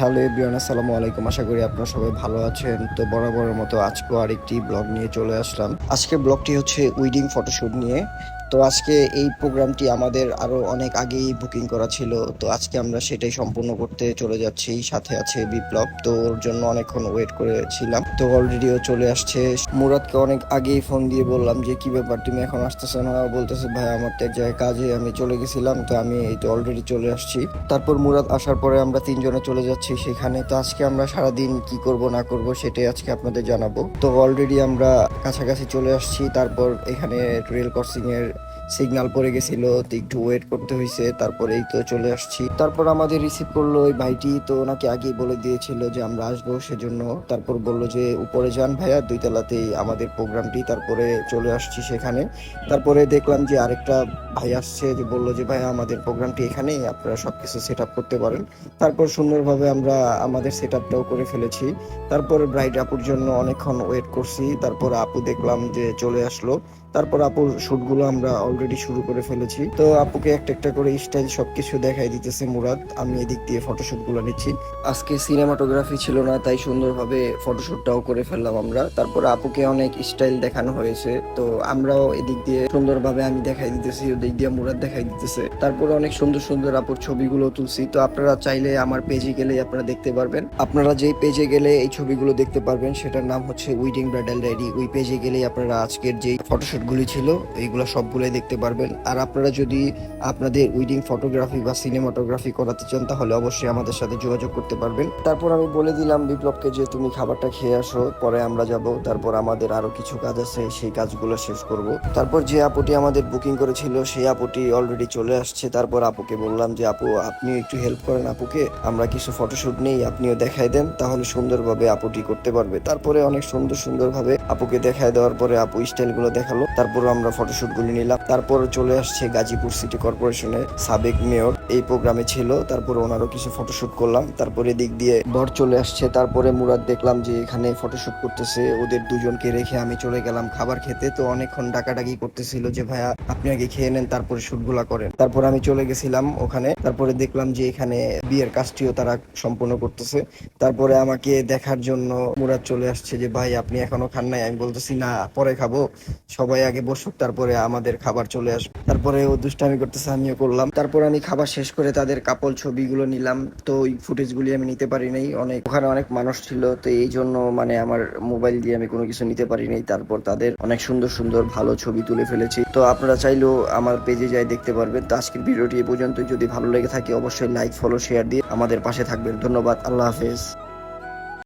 Hello everyone, আসসালামু আলাইকুম। আশা করি আপনারা সবাই ভালো আছেন। তো বরাবরের মতো আজকেও আরেকটি ব্লগ নিয়ে চলে আসলাম। আজকের ব্লগটি হচ্ছে উইডিং ফটোশুট নিয়ে। তো আজকে এই প্রোগ্রামটি আমাদের আরও অনেক আগেই বুকিং করা ছিল। তো আজকে আমরা সেটাই সম্পূর্ণ করতে চলে যাচ্ছি। সাথে আছে বিপ্লব। তো ওর জন্য অনেকক্ষণ ওয়েট করেছিলাম। তো অলরেডিও চলে আসছে। মুরাদকে অনেক আগেই ফোন দিয়ে বললাম যে, কি ব্যাপার? তুমি এখন আসতেছো না? বলতেছে, ভাই, আমার তো এক জায়গায় কাজে আমি চলে গেছিলাম। তো আমি এই তো অলরেডি চলে আসছি। তারপর মুরাদ আসার পরে আমরা তিনজনে চলে যাচ্ছি। সেখানে। তো আজকে আমরা সারাদিন কি করব না করব সেটাই আজকে আপনাদের জানাব। তো অলরেডি আমরা কাছাকাছি চলে আসছি, তারপর এখানে রেল ক্রসিং এর সিগন্যাল পড়ে গেছিল, তো একটু ওয়েট করতে হয়েছে তারপরে এই তো চলে আসছি। তারপর আমাদের রিসিভ করল ওই ভাইটি, তো ওনাকে আগেই বলে দিয়েছিল যে আমরা আসব সেজন্য। তারপর বলল যে, উপরে যান ভাইয়া দুই তলাতেই আমাদের প্রোগ্রামটি তারপরে চলে আসছি সেখানে। তারপরে দেখলাম যে আরেকটা ভাই আসছে, যে বলল যে, ভাইয়া, আমাদের প্রোগ্রামটি এখানেই, আপনারা সবকিছু সেট আপ করতে পারেন। তারপর সুন্দরভাবে আমরা আমাদের সেট আপটাও করে ফেলেছি। তারপর ব্রাইড আপুর জন্য অনেকক্ষণ ওয়েট করছি। তারপর আপু দেখলাম যে চলে আসলো। তারপর আপুর শুটগুলো আমরা অলরেডি শুরু করে ফেলেছি। তো আপুকে একটা একটা করে স্টাইল সবকিছু দেখাই দিতেছে মুরাদ। আমি এদিক দিয়ে ফটোশুটগুলো নিচ্ছি। আজকে সিনেমাটোগ্রাফি ছিল না, তাই সুন্দরভাবে ফটোশুটটাও করে ফেললাম আমরা। তারপর আপুকে অনেক স্টাইল দেখানো হয়েছে। তো আমরাও এদিক দিয়ে সুন্দরভাবে আমি দেখাই দিতেছি, ওদিক দিয়ে মুরাদ দেখাই দিতেছে। তারপর অনেক সুন্দর সুন্দর আপুর ছবিগুলো তুলছি। তো আপনারা চাইলে আমার পেজে গেলে আপনারা দেখতে পারবেন। আপনারা যেই পেজে গেলে এই ছবিগুলো দেখতে পারবেন, সেটার নাম হচ্ছে উইডিং ব্রাইডাল ডায়েরি ওই পেজে গেলেই আপনারা আজকের যেই ফটোশুটগুলি ছিল, এইগুলো সবগুলোই দেখতে পারবেন। আর আপনারা যদি আপনাদের উইডিং ফটোগ্রাফি বা সিনেমাটোগ্রাফি করাতে চান, তাহলে অবশ্যই আমাদের সাথে যোগাযোগ করতে পারবেন। তারপর আমি বলে দিলাম বিপ্লবকে যে, তুমি খাবারটা খেয়ে আসো, পরে আমরা যাব। তারপর আমাদের আরও কিছু কাজ আছে, সেই কাজগুলো শেষ করব। তারপর যে আপুটি আমাদের বুকিং করেছিল, সেই আপুটি অলরেডি চলে আসছে। তারপর আপুকে বললাম যে, আপু, আপনিও একটু হেল্প করেন আপুকে। আমরা কিছু ফটোশুট নেই, আপনিও দেখাই দেন। তাহলে সুন্দরভাবে আপুটি করতে পারবে। তারপরে অনেক সুন্দর সুন্দরভাবে আপুকে দেখায় দেওয়ার পরে আপু স্টাইলগুলো দেখাল। তারপর আমরা ফটোশুট গুলি নিলাম। তারপর চলে আসছে গাজীপুর সিটি কর্পোরেশনের সাবেক মেয়র। এই প্রোগ্রামে ছিল, তারপর ওনারও কিছু ফটোশুট করলাম। তারপরে দিক দিয়ে বর চলে আসছে। তারপরে মুরাদ দেখলাম যে এখানে ফটোশুট করতেছে। ওদের দুজনকে রেখে আমি চলে গেলাম খাবার খেতে। তো অনেকক্ষণ ডাকাডাকি করতেছিল যে, ভাইয়া, আপনি আগে খেয়ে নেন, তারপরে শুটগুলা করেন। তারপর আমি চলে গেছিলাম ওখানে। তারপরে দেখলাম যে এখানে বিয়ের কাজটিও তারা সম্পূর্ণ করতেছে। তারপরে আমাকে দেখার জন্য মুরাদ চলে আসছে যে, ভাই, আপনি এখনও খান নাই? আমি বলতেছি, না, পরে খাব। সবাই আগে বসুক, তারপরে আমাদের খাবার চলে আসবে। তারপরে ও দুষ্টামি করতেছে, আমিও করলাম। তারপর আমি খাবার শেষ করে তাদের কাপল ছবিগুলো নিলাম। তো ওই ফুটেজগুলি আমি নিতে পারি নাই। অনেক ওখানে অনেক মানুষ ছিল, তো এই জন্য মানে আমার মোবাইল দিয়ে আমি কোনো কিছু নিতে পারি নাই। তারপর তাদের অনেক সুন্দর সুন্দর ভালো ছবি তুলে ফেলেছি। তো আপনারা চাইলেও আমার পেজে যাই দেখতে পারবেন। তো আজকের ভিডিওটি এ পর্যন্ত যদি ভালো লেগে থাকে, অবশ্যই লাইক, ফলো, শেয়ার দিয়ে আমাদের পাশে থাকবেন। ধন্যবাদ। আল্লাহ হাফেজ।